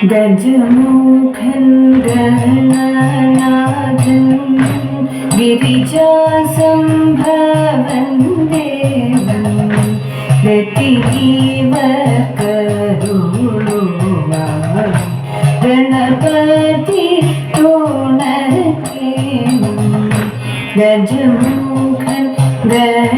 ഗജമുഖൻ ഗണനാഥൻ ഗിരിജാസംഭവൻ ദേവൻ ഗതിജീവ കരുളുവാൻ ഗണപതി തുണക്കേണം ഗജമുഖൻ ഗണനാഥൻ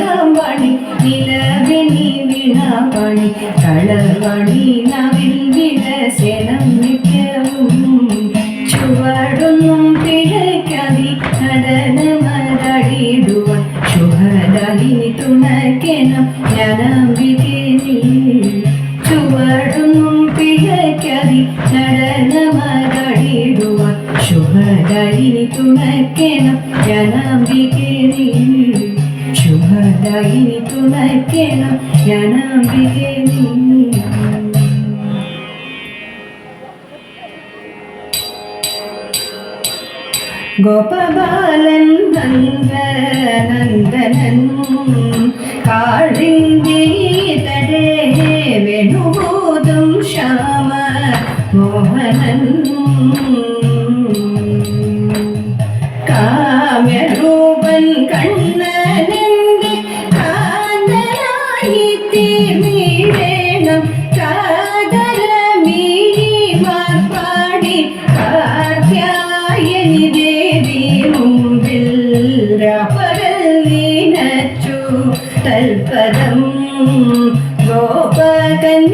കൈ നിലവിനി പണി നിലകണി വീണ പണി തള്ളമണി നവിൽ വിലസണം നിത്യവും ചുവടൊന്നും പിഴയ്ക്കാതി നടനമതടിടുവാൻ ശുഭദായിനി തുണക്കണം നീ. ചുവടൊന്നും പിഴയ്ക്കാതി നടനമതടിടുവാൻ ശുഭദായിനി തുണയ്ക്കണം ഞാനംബികെ ശുഭദായിനി തുണയ്ക്കണം. ഞാനംബികെ നീ ഗോപബാലൻ നന്ദനന്ദനൻ കാളിന്ദീതടേ വേണുബോധം ശ്യാമ മോഹനൻ തൽപദം ഗോപകന്യകൾ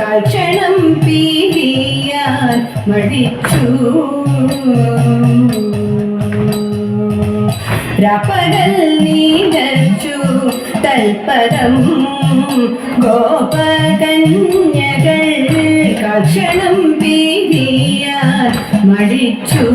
കാൽക്ഷണം പീരിയാൻ മടിച്ചു. രപകൽ നീനച്ചു തൽപദം ഗോപകന്യകൾ കാൽക്ഷണം പീരിയാൻ മടിച്ചു.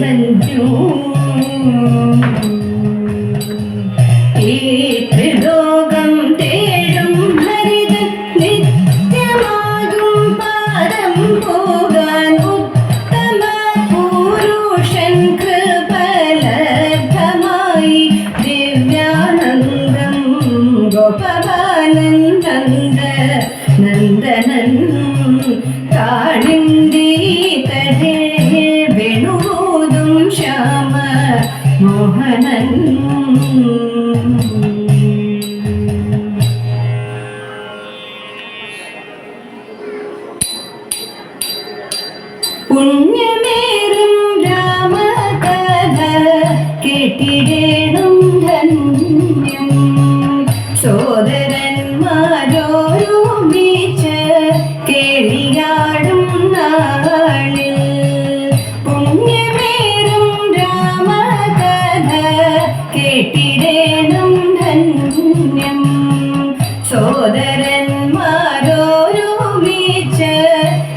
വലഞ്ഞു കേളിയാടും നാളിൽ. പുണ്യമേറും രാമകഥ കേട്ടിടേണം ധന്യം. സോദരന്മാരോരുമിച്ച്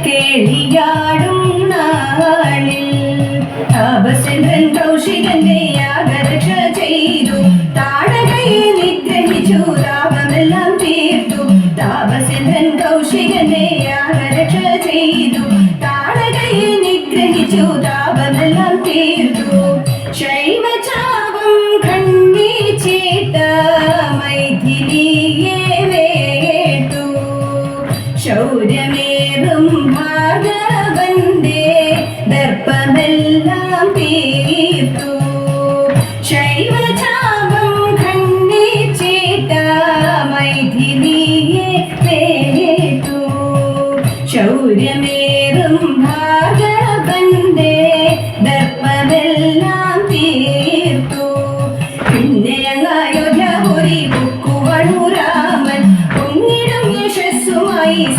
കേളിയാടും നാളിൽ. താപസേന്ദ്രൻ കൗശികന്റെ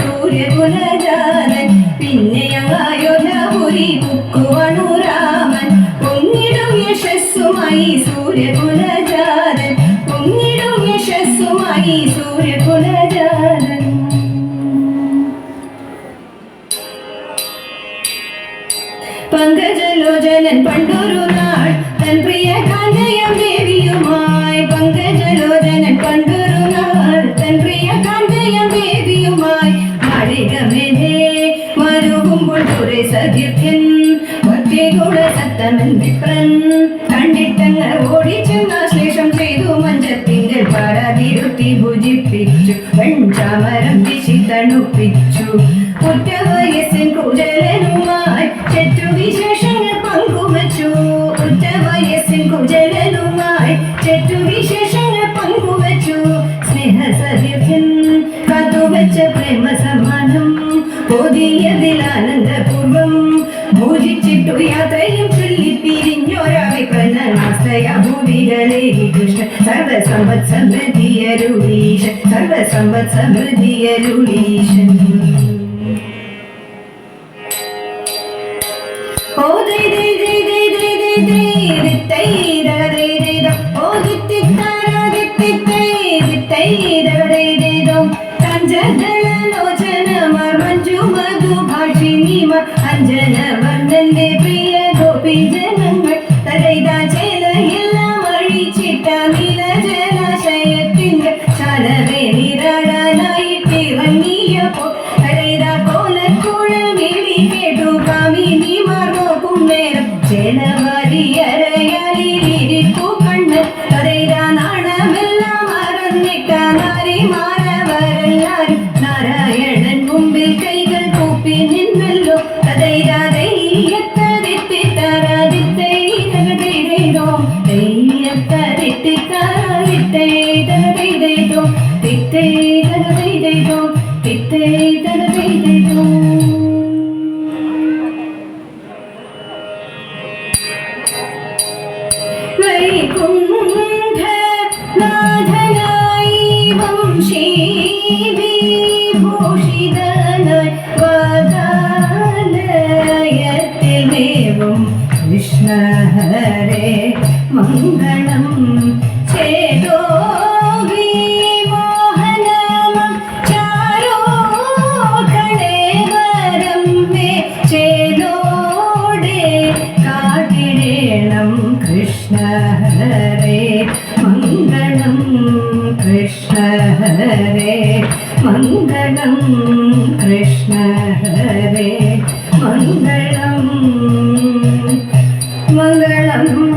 സൂര്യകുലജാതൻ പിന്നെ അയോധ്യാപുരി പൊക്കുവണു രാമൻ പൊങ്ങിടും യശസ്സുമായി സൂര്യകുലജാതൻ പൊങ്ങിടും യശസ്സുമായി സൂര്യകുലജാതൻ പങ്കജലോചനൻ പണ്ടൊരു നാൾ തൻ പ്രിയ കാന്തയം ദേവിയുമായി വിപ്രൻ കണ്ടിട്ടങ്ങ് ഓടിച്ചെന്ന ശേഷം ചെയ്തു മഞ്ചത്തിന്റെ പാടാതിരുത്തി ഭുജിപ്പിച്ചു വെൺചാമരം ദിശി തണുപ്പിച്ചു ഒറ്റ വയസ്സിൻ കുജലനുമായി ചെറ്റു വിശേഷങ്ങൾ പങ്കുവച്ചു ഒറ്റ വയസ്സിൻ കുജലനുമായി ചെറ്റു വിശേഷങ്ങൾ പ്രേമ സമാനം പൊതിയതിൽ സർവസമ്പത് സമൃദ്ധിയരുളീശൻ സർവസമ്പത് സമൃദ്ധിയരുളീശൻ ഓ ദൈ ദൈ ദൈ ദൈ ദൈ ദൈ ദൈ ദിത്തൈ ദഗ ദൈ ദൈ. ദോ ഓ ദിത്തിത്താര ദിത്തിത്തൈ ദിത്തൈ ദഗ ദൈ ദൈ. ദോ മഞ്ജു മധുഭാഷിണിമാർ അഞ്ജന വർണന്റെ പ്രിയ ഗോപിജനങ്ങൾ തലൈതാ ചേലവാരിയരയാലിരിപ്പു മംഗളം കൃഷ്ണ മംഗളം. മംഗളം